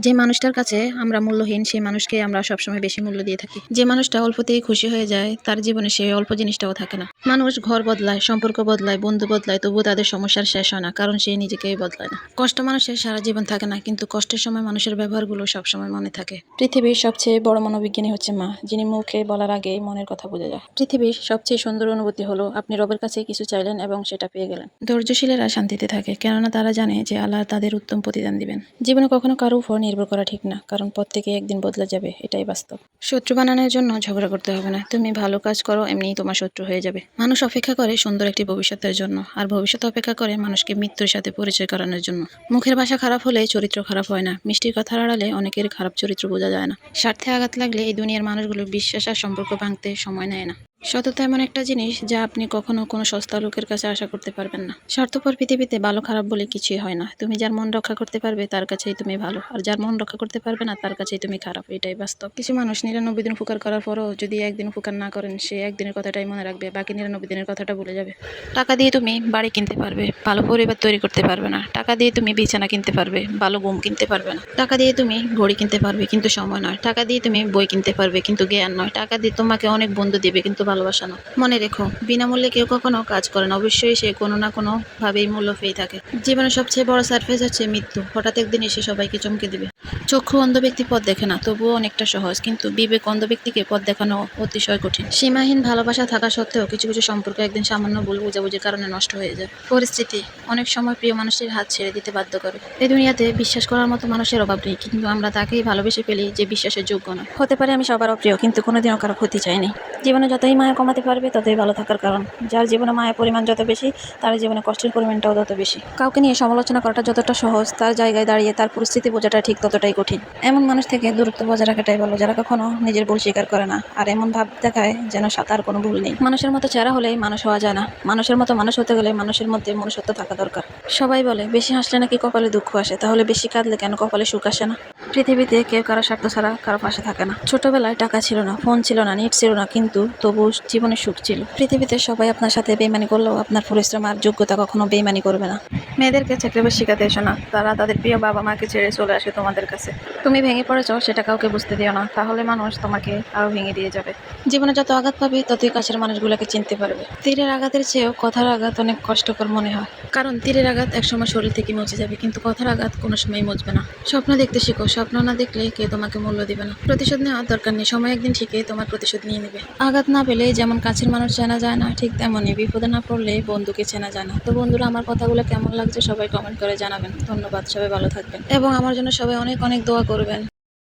যে মানুষটার কাছে আমরা মূল্যহীন, সেই মানুষকে আমরা সবসময় বেশি মূল্য দিয়ে থাকি। যে মানুষটা অল্পতেই খুশি হয়ে যায়, তার জীবনে সে অল্প জিনিসটাও থাকে না। মানুষ ঘর বদলায়, সম্পর্ক বদলায়, বন্ধু বদলায়, তবুও তাদের সমস্যার শেষ হয় না, কারণ সে নিজেকেই বদলায় না। কষ্ট মানুষের সারা জীবন থাকে না, কিন্তু কষ্টের সময় মানুষের ব্যবহারগুলো সবসময় মনে থাকে। পৃথিবীর সবচেয়ে বড় মনোবিজ্ঞানী হচ্ছে মা, যিনি মুখে বলার আগে মনের কথা বোঝা যায়। পৃথিবীর সবচেয়ে সুন্দর অনুভূতি হলো, আপনি রবের কাছে কিছু চাইলেন এবং সেটা পেয়ে গেলেন। ধৈর্যশীলেরা শান্তিতে থাকে, কেননা তারা জানে যে আল্লাহ তাদের উত্তম প্রতিদান দিবেন। জীবনে কখনো কারও উপর নির্ভর করা ঠিক না, কারণ প্রত্যেকে একদিন বদলে যাবে, এটাই বাস্তব। শত্রু বানানোর জন্য ঝগড়া করতে হবে না। তুমি ভালো কাজ করো, এমনিই তোমার শত্রু হয়ে যাবে। মানুষ অপেক্ষা করে সুন্দর একটি ভবিষ্যতের জন্য, আর ভবিষ্যৎ অপেক্ষা করে মানুষকে মৃত্যুর সাথে পরিচয় করানোর জন্য। মুখের ভাষা খারাপ হলে চরিত্র খারাপ হয় না। মিষ্টির কথা আড়ালে অনেকের খারাপ চরিত্র বোঝা যায় না। স্বার্থে আঘাত লাগলে এই দুনিয়ার মানুষগুলো বিশ্বাস আর সম্পর্ক ভাঙতে সময় নেয় না। সততা এমন একটা জিনিস যা আপনি কখনো কোনো সস্তা লোকের কাছে আশা করতে পারবেন না। স্বার্থপর পৃথিবীতে ভালো খারাপ বলে কিছুই হয় না। তুমি যার মন রক্ষা করতে পারবে, তার কাছেই তুমি ভালো। আর যার মন রক্ষা করতে পারবে না, তার কাছেই তুমি খারাপ। এটাই বাস্তব। কিছু মানুষ নিরানব্বই দিন উপকার করার পরও যদি একদিন উপকার না করেন, সে একদিনের কথাটাই মনে রাখবে, বাকি নিরানব্বই দিনের কথাটা ভুলে যাবে। টাকা দিয়ে তুমি বাড়ি কিনতে পারবে, ভালো পরিবার তৈরি করতে পারবে না। টাকা দিয়ে তুমি বিছানা কিনতে পারবে, ভালো ঘুম কিনতে পারবে না। টাকা দিয়ে তুমি ঘড়ি কিনতে পারবে, কিন্তু সময় নয়। টাকা দিয়ে তুমি বই কিনতে পারবে, কিন্তু জ্ঞান নয়। টাকা দিয়ে তোমাকে অনেক বন্ধু দেবে, কিন্তু ভালোবাসা না। মনে রেখো, বিনামূল্যে কেউ কখনো কাজ করে না। অবশ্যই সে কোনো না কোনো ভাবেই মূল্য পেয়ে থাকে। জীবনের সবচেয়ে বড় সারফেস হচ্ছে মৃত্যু। হঠাৎ একদিন এসে সবাইকে চমকে দিবে। চক্ষু অন্ধ ব্যক্তি পথ দেখে না, তবুও অনেকটা সহজ। কিন্তু বিবেক অন্ধ ব্যক্তিকে পথ দেখানো অতিশয় কঠিন। সীমাহীন ভালোবাসা থাকা সত্ত্বেও কিছু কিছু সম্পর্ক একদিন সামান্য ভুল বুঝাবুঝির কারণে নষ্ট হয়ে যায়। পরিস্থিতি অনেক সময় প্রিয় মানুষের হাত ছেড়ে দিতে বাধ্য করে। এই দুনিয়াতে বিশ্বাস করার মতো মানুষের অভাব নেই, কিন্তু আমরা তাকেই ভালোবেসে ফেলি যে বিশ্বাসের যোগ্য না হতে পারে আমি সবার অপ্রিয় কিন্তু কোনোদিনও কারও ক্ষতি চাইনি। জীবনে যতই মায়া কমাতে পারবে, ততই ভালো থাকার কারণ। যার জীবনে মায়ের পরিমাণ যত বেশি, তার জীবনে কষ্টের পরিমাণটাও তত বেশি। কাউকে নিয়ে সমালোচনা করাটা যতটা সহজ, তার জায়গায় দাঁড়িয়ে তার পরিস্থিতি বোঝাটা ঠিক ততটাই কঠিন। এমন মানুষ থেকে দূরত্ব বজায় রাখাটাই ভালো, যারা কখনো নিজের ভুল স্বীকার করে না। আর এমন ভাব দেখায় যেন সাঁতার কোনো ভুল নেই। মানুষের মতো চেহারা হলেই মানুষ হওয়া যায় না। মানুষের মতো মানুষ হতে গেলে মানুষের মধ্যে মনুষ্যত্ব থাকা দরকার। সবাই বলে, বেশি হাসলে নাকি কপালে দুঃখ আসে, তাহলে বেশি কাঁদলে কেন কপালে সুখ আসে না? পৃথিবীতে কেউ কারও স্বার্থ ছাড়া কারও পাশে থাকে না। ছোটবেলায় টাকা ছিল না, ফোন ছিল না, নেট ছিল না, কিন্তু তবু জীবনে সুখ ছিল। পৃথিবীতে সবাই আপনার সাথে বেমানি করলেও আপনার পরিশ্রম আর যোগ্যতা কখনো বেমানি করবে না। মেয়েদেরকে চাকরিবাজ শিখাতে এসো না? তারা তাদের প্রিয় বাবা মাকে ছেড়ে চলে আসে তোমাদের কাছে। তুমি ভেঙে পড়েছো, সেটা কাউকে বুঝতে দিও না। তাহলে মানুষ তোমাকে আরও ভেঙে দিয়ে যাবে। জীবনে যত আঘাত পাবে, ততই কাছের মানুষগুলোকে চিনতে পারবে। তীরের আঘাতের চেয়েও কথার আঘাত অনেক কষ্টকর মনে হয়। কারণ তীরের আঘাত একসময় শরীর থেকে মুছে যাবে, কিন্তু কথার আঘাত কোনো সময় মুছবে না। স্বপ্ন দেখতে শিখো, স্বপ্ন না দেখলে কেউ তোমাকে মূল্য দিবে না। প্রতিশোধ নেওয়ার দরকার নেই, সময় একদিন ঠিকই তোমার প্রতিশোধ নিয়ে নেবে। আঘাত না পেলে যেমন কাছের মানুষ চেনা যায় না, ঠিক তেমনই বিপদে না পড়লে বন্ধুকে চেনা যায় না। তো বন্ধুরা, আমার কথাগুলো কেমন লাগছে সবাই কমেন্ট করে জানাবেন। ধন্যবাদ, সবাই ভালো থাকবেন। এবং আমার জন্য সবাই অনেক দোয়া করবেন।